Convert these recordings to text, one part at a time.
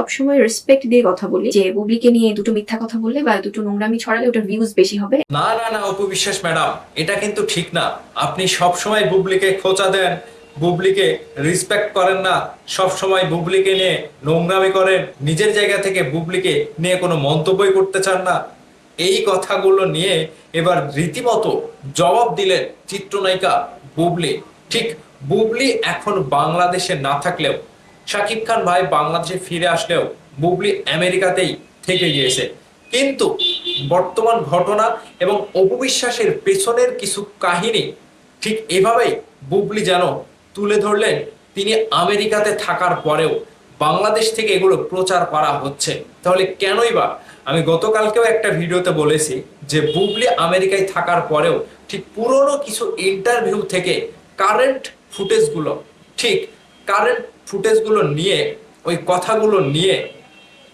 সবসময় রেসপেক্ট দিয়ে কথা বলি। যে বুবলিকে নিয়ে দুটো মিথ্যা কথা বললে বা দুটো নোংরামি ছড়ালে ওটার ভিউজ বেশি হবে। না না না অপু বিশ্বাস ম্যাডাম এটা কিন্তু ঠিক না। আপনি সব সময় বুবলিকে খোঁচা দেন, বুবলিকে রিসপেক্ট করেন না সব সময় বুবলিকে নিয়ে নোংরামি করেন, নিজের জায়গা থেকে বুবলিকে নিয়ে কোনো মন্তব্যই করতে চান না। এই কথাগুলো নিয়ে এবার রীতিমতো জবাব দিলেন চিত্রনায়িকা বুবলি। ঠিক, বুবলি এখন বাংলাদেশে না থাকলেও শাকিব খান ভাই বাংলাদেশে ফিরে আসলেও বুবলি আমেরিকাতেই থেকে গিয়েছে। কিন্তু বর্তমান ঘটনা এবং অপবিশ্বাসের পেছনের কিছু কাহিনী ঠিক এভাবেই বুবলি যেন তুলে ধরলেন, তিনি আমেরিকাতে থাকার পরেও বাংলাদেশ থেকে এগুলো প্রচার করা হচ্ছে। তাহলে কেনই বা? আমি গতকালকেও একটা ভিডিওতে বলেছি যে বুবলি আমেরিকায় থাকার পরেও ঠিক পুরনো কিছু ইন্টারভিউ থেকে কারেন্ট ফুটেজগুলো ঠিক কারেন্ট ফুটেজগুলো নিয়ে, ওই কথাগুলো নিয়ে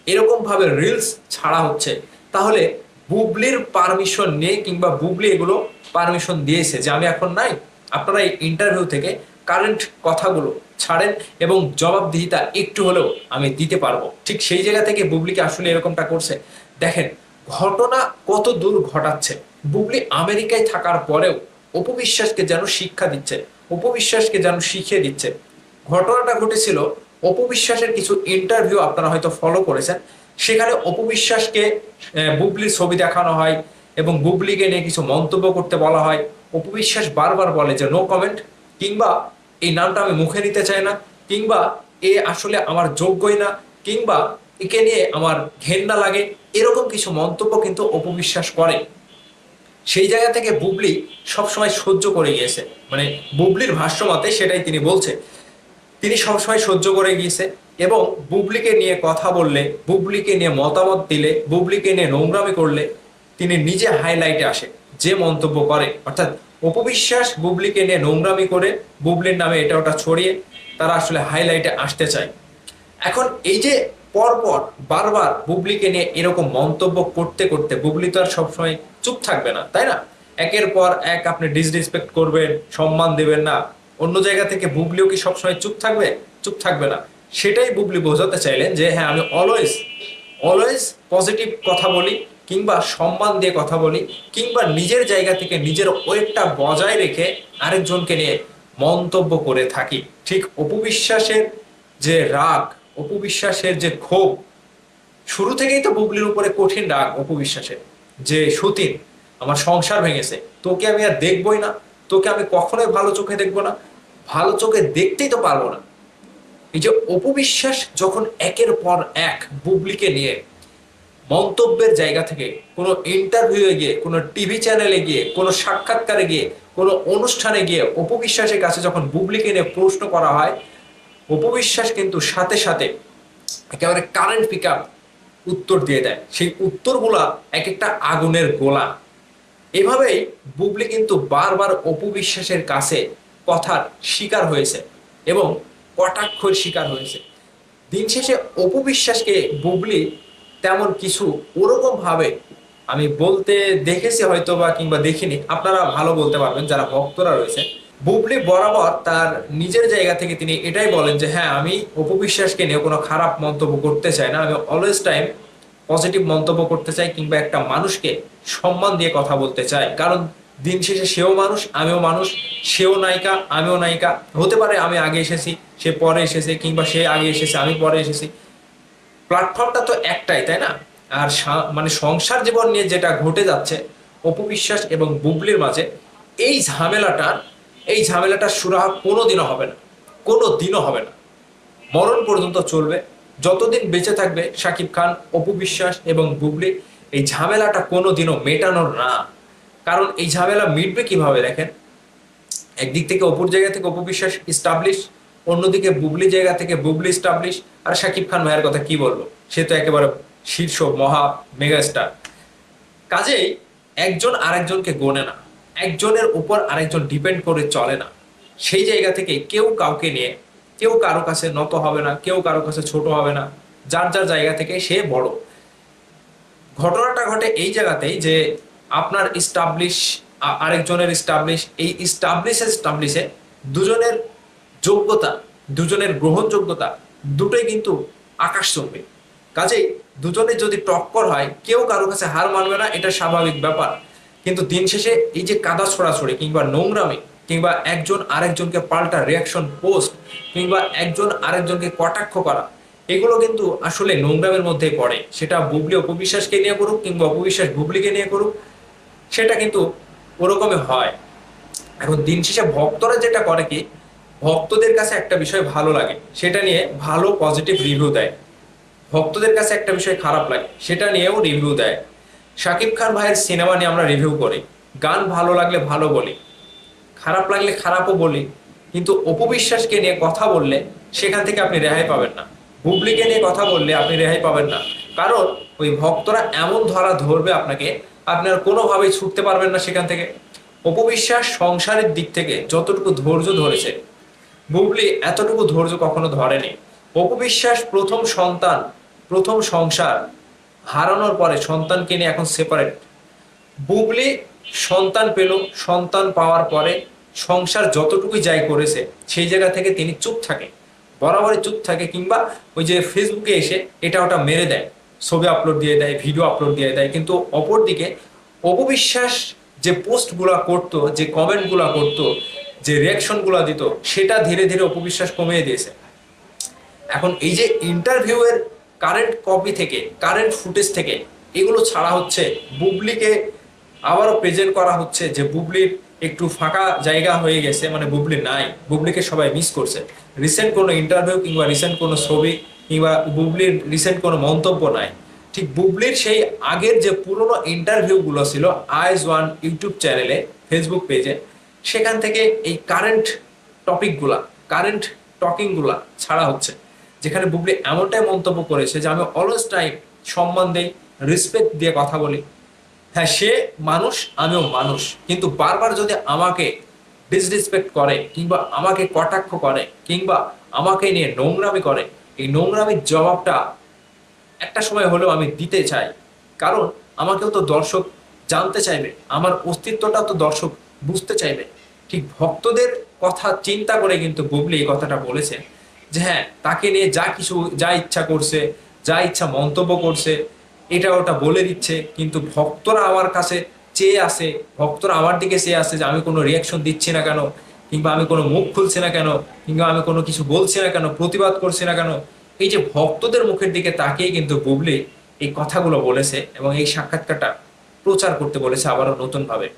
এরকম ভাবে রিলস ছাড়া হচ্ছে। তাহলে বুবলির পারমিশন নিয়ে কিংবা বুবলি এগুলো পারমিশন দিয়েছে যে আমি এখন নাই, আপনারা এই ইন্টারভিউ থেকে কারেন্ট কথাগুলো ছাড়েন এবং জবাবদিহিতা একটু হলেও আমি দিতে পারব। ঠিক সেই জায়গা থেকে বুবলিকে আসলে এরকমটা করছে। দেখেন, ঘটনা কত দূর ঘটাচ্ছে। বুবলি আমেরিকায় থাকার পরেও অপবিশ্বাসকে যেন শিক্ষা দিচ্ছে উপবিশ্বাসকে যেন শিখিয়ে দিচ্ছে। ঘটনাটা ঘটেছিল অপবিশ্বাসের কিছু ইন্টারভিউ আপনারা হয়তো ফলো করেছেন। সেখানে অপবিশ্বাসকে বুবলির ছবি দেখানো হয় এবং বুবলিকে নিয়ে কিছু মন্তব্য করতে বলা হয়। অপবিশ্বাস বারবার বলে যে নো কমেন্ট কিংবা, এই নামটা আমি মুখে নিতে চাই না কিংবা, এ আসলে আমার যোগ্যই না কিংবা, একে নিয়ে আমার ঘেন্না লাগে এরকম কিছু মন্তব্য কিন্তু অপবিশ্বাস করে। সেই জায়গা থেকে বুবলি সবসময় সহ্য করে গিয়েছে। মানে বুবলির ভাষ্যমতে সেটাই তিনি বলছে। তিনি সবসময় সহ্য করে গিয়েছে এবং বুবলিকে নিয়ে কথা বললে, বুবলিকে নিয়ে মতামত দিলে, বুবলিকে নিয়ে নোংরামি করলে তিনি নিজে হাইলাইটে আসে, যে মন্তব্য করে। অর্থাৎ অপবিশ্বাস বুবলিকে নিয়ে নোংরামি করে, বুবলির নামে এটা ওটা ছড়িয়ে তারা আসলে হাইলাইটে আসতে চায়। এখন এই যে পরপর বারবার বুবলিকে নিয়ে এরকম মন্তব্য করতে করতে বুবলি তো আর সবসময় চুপ থাকবে না, তাই না? একের পর এক আপনি ডিসরেসপেক্ট করবেন, সম্মান দেবেন না অন্য জায়গা থেকে বুবলিও কি সবসময় চুপ থাকবে? চুপ থাকবে না। সেটাই বুবলি বোঝাতে চাইলেন যে হ্যাঁ আমি অলওয়েজ অলওয়েজ পজিটিভ কথা বলি, কিংবা সম্মান দিয়ে কথা বলি, কিংবা নিজের জায়গা থেকে নিজের ওয়েটটা বজায় রেখে আরেকজনকে নিয়ে মন্তব্য করে থাকি। ঠিক অপবিশ্বাসের যে রাগ অপবিশ্বাসের যে ক্ষোভ, শুরু থেকেই তো বুবলির উপরে কঠিন রাগ অপবিশ্বাসের যে সতীন, আমার সংসার ভেঙেছে, তোকে আমি আর দেখবই না। তোকে আমি কখনোই ভালো চোখে দেখব না। ভালো চোখে দেখতেই তো পারব না। এই যে অপবিশ্বাস যখন একের পর এক বুবলিকে নিয়ে মন্তব্যের জায়গা থেকে, কোনো ইন্টারভিউয়ে গিয়ে, কোনো টিভি চ্যানেলে গিয়ে, কোনো সাক্ষাৎকারে গিয়ে, কোনো অনুষ্ঠানে গিয়ে অপবিশ্বাসের কাছে যখন বুবলিকে নিয়ে প্রশ্ন করা হয়, অপবিশ্বাস কিন্তু সাথে সাথে একেবারে কারেন্ট পিক উত্তর দিয়ে দেয়। সেই উত্তরগুলা এক একটা আগুনের গোলা। এভাবেই বুবলি কিন্তু বারবার অপবিশ্বাসের কাছে কথার শিকার হয়েছে এবং কটাক্ষর শিকার হয়েছে। দিন শেষে অপবিশ্বাসকে বুবলি তেমন কিছু ওরকম ভাবে আমি বলতে দেখেছি হয়তো বা কিংবা দেখিনি, আপনারা ভালো বলতে পারবেন যারা ভক্তরা রয়েছে। বুবলি বরাবর তার নিজের জায়গা থেকে তিনি এটাই বলেন যে হ্যাঁ আমি অপবিশ্বাসকে নিয়ে কোনো খারাপ মন্তব্য করতে চাই না। আমি অলওয়েজ টাইম পজিটিভ মন্তব্য করতে চাই কিংবা একটা মানুষকে সম্মান দিয়ে কথা বলতে চাই। কারণ দিন শেষে সেও মানুষ, আমিও মানুষ, সেও নায়িকা, আমিও নায়িকা। হতে পারে আমি আগে এসেছি, সে পরে এসেছে কিংবা সে আগে এসেছে, আমি পরে এসেছি। প্ল্যাটফর্মটা তো একটাই, তাই না? আর মানে সংসার জীবন নিয়ে যেটা ঘটে যাচ্ছে, অপবিশ্বাস এবং বুবলির মাঝে, এই ঝামেলাটা এই ঝামেলাটা সুরাহা কোনো দিনও হবে না কোনো দিনও হবে না। মরণ পর্যন্ত চলবে। যতদিন বেঁচে থাকবে শাকিব খান, অপু বিশ্বাস এবং বুবলি, এই ঝামেলাটা কোনো দিনও মেটানোর না। কারণ এই ঝামেলা মিটবে কীভাবে দেখেন? একদিক থেকে অপুর জায়গা থেকে অপু বিশ্বাস ইস্টাবলিশ অন্যদিকে বুবলি জায়গা থেকে বুবলি ইস্টাবলিশ আর শাকিব খান ভাইয়ের কথা কি বলব? সে তো একেবারে শীর্ষ মহা মেগাস্টার কাজেই একজন আরেকজনকে গোনে না। একজনের উপর আরেকজন ডিপেন্ড করে চলে না। সেই জায়গা থেকে কেউ কাউকে নিয়ে কেউ কারও কাছে নত হবে না, কেউ কারও কাছে ছোট হবে না, যার যার জায়গা থেকে সে বড়। ঘটনাটা ঘটে এই জায়গাতেই যে আপনার ইস্টাবলিশ আরেকজনের ইস্টাবলিশ এই ইস্টাবলিশ ইস্টাবলিশে দুজনের যোগ্যতা, দুজনের গ্রহণযোগ্যতা দুটোই কিন্তু আকাশ চলবে। কাজেই দুজনে যদি টক্কর হয়, কেউ কারও কাছে হার মানবে না, এটা স্বাভাবিক ব্যাপার। কিন্তু দিন শেষে এই যে কাদা ছড়াছড়ি কিংবা নোংরামি কিংবা একজন আরেকজনকে পাল্টা রিয়াকশন পোস্ট কিংবা একজন আরেকজনকে কটাক্ষ করা, এগুলো কিন্তু আসলে নোংরামের মধ্যেই পড়ে। সেটা বুবলি অপবিশ্বাসকে নিয়ে করুক কিংবা অপবিশ্বাস বুবলিকে নিয়ে করুক, সেটা কিন্তু ওরকমই হয়। এখন দিন শেষে ভক্তরা যেটা করে কি, ভক্তদের কাছে একটা বিষয় ভালো লাগে, সেটা নিয়ে ভালো পজিটিভ রিভিউ দেয়। ভক্তদের কাছে একটা বিষয় খারাপ লাগে, সেটা নিয়েও রিভিউ দেয়। শাকিব খান ভাইয়ের সিনেমা নিয়ে আমরা রিভিউ করি। গান ভালো লাগলে ভালো বলি। খারাপ লাগলে খারাপও বলি, কিন্তু অপবিশ্বাসকে নিয়ে কথা বললে সেখান থেকে আপনি রেহাই পাবেন না। বুবলিকে নিয়ে কথা বললে আপনি রেহাই পাবেন না। কারণ ওই ভক্তরা এমন ধরা ধরবে আপনাকে আপনার কোনোভাবেই ছুটতে পারবেন না সেখান থেকে। অপবিশ্বাস সংসারের দিক থেকে যতটুকু ধৈর্য ধরেছে বুবলি এতটুকু ধৈর্য কখনো ধরেনি। অপবিশ্বাস প্রথম সন্তান, প্রথম সংসার হারানোর পরে সন্তানকে নিয়ে এখন সেপারেট বুবলি সন্তান পেল, সন্তান পাওয়ার পরে সংসার যতটুকুই যাই করেছে, সেই জায়গা থেকে তিনি চুপ থাকে বরাবরই চুপ থাকে কিংবা ওই যে ফেসবুকে এসে এটা ওটা মেরে দেয়, ছবি আপলোড দিয়ে দেয় ভিডিও আপলোড দিয়ে দেয়। কিন্তু অপরদিকে অপবিশ্বাস যে পোস্টগুলা করতো, যে কমেন্টগুলা করতো, যে রিয়াকশনগুলো দিত, সেটা ধীরে ধীরে অপবিশ্বাস কমিয়ে দিয়েছে। এখন এই যে ইন্টারভিউয়ের কারেন্ট কপি থেকে কারেন্ট ফুটেজ থেকে, এগুলো ছাড়া হচ্ছে, বুবলিকে আবারও প্রেজেন্ট করা হচ্ছে যে বুবলির একটু ফাঁকা জায়গা হয়ে গেছে মানে বুবলি নাই। বুবলিকে সবাই মিস করছে। রিসেন্ট কোনো ইন্টারভিউ কিংবা রিসেন্ট কোনো ছবি কিংবা বুবলির রিসেন্ট কোনো মন্তব্য নাই। ঠিক বুবলির সেই আগের যে পুরনো ইন্টারভিউগুলো ছিল আইজ ওয়ান ইউটিউব চ্যানেলে ফেসবুক পেজে সেখান থেকে এই কারেন্ট টপিকগুলা কারেন্ট টকিংগুলা ছাড়া হচ্ছে। যেখানে বুবলি এমনটাই মন্তব্য করেছে যে, আমি অলওয়েজ টাইম সম্মান দেই রেসপেক্ট দিয়ে কথা বলি। হ্যাঁ সে মানুষ, আমিও মানুষ। কিন্তু বারবার যদি আমাকে ডিসরেসপেক্ট করে, কিংবা আমাকে কটাক্ষ করে, কিংবা আমাকে নিয়ে নোংরামি করে, এই নোংরামির জবাবটা একটা সময় হলেও আমি দিতে চাই। কারণ আমাকেও তো দর্শক জানতে চাইবে, আমার অস্তিত্বটাও তো দর্শক বুঝতে চাইবে। ঠিক ভক্তদের কথা চিন্তা করে কিন্তু বুবলি এই কথাটা বলেছে যে হ্যাঁ তাকে নিয়ে যা কিছু, যা ইচ্ছা করছে, যা ইচ্ছা মন্তব্য করছে এটা ওটা বলে দিচ্ছে, কিন্তু ভক্তরা আমার কাছে চেয়ে আসে, ভক্তরা আমার দিকে চেয়ে আসে যে আমি কোনো রিয়াকশন দিচ্ছি না কেন, কিংবা আমি কোনো মুখ খুলছি না কেন, কিংবা আমি কোনো কিছু বলছি না কেন, প্রতিবাদ করছি না কেন। এই যে ভক্তদের মুখের দিকে তাকিয়ে কিন্তু বুবলি এই কথাগুলো বলেছে এবং এই সাক্ষাৎকারটা প্রচার করতে বলেছে আবারও নতুন ভাবে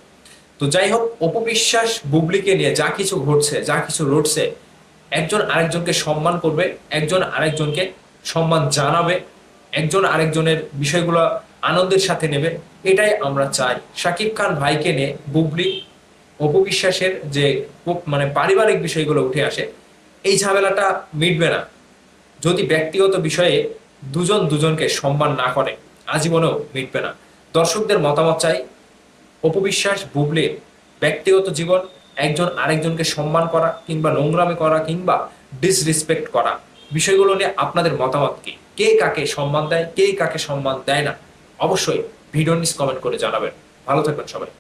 তো যাই হোক অপবিশ্বাস বুবলিকে নিয়ে যা কিছু ঘটছে, যা কিছু রটছে, একজন আরেকজনকে সম্মান করবে, একজন আরেকজনকে সম্মান জানাবে। একজন আরেকজনের বিষয়গুলো আনন্দের সাথে নেবে, এটাই আমরা চাই। শাকিব খান ভাইকে নিয়ে বুবলি অপবিশ্বাসের যে মানে পারিবারিক বিষয়গুলো উঠে আসে, এই ঝামেলাটা মিটবে না। যদি ব্যক্তিগত বিষয়ে দুজন দুজনকে সম্মান না করে, আজীবনেও মিটবে না। দর্শকদের মতামত চাই, অপবিশ্বাস বুবলির ব্যক্তিগত জীবন, একজন আরেকজনকে সম্মান করা কিংবা নোংরামি করা কিংবা ডিসরিসপেক্ট করা। বিষয়গুলো নিয়ে আপনাদের মতামত কি? কে কাকে সম্মান দেয়, কে কাকে সম্মান দেয় না, অবশ্যই ভিডিও নিস কমেন্ট করে জানাবেন। ভালো থাকবেন সবাই।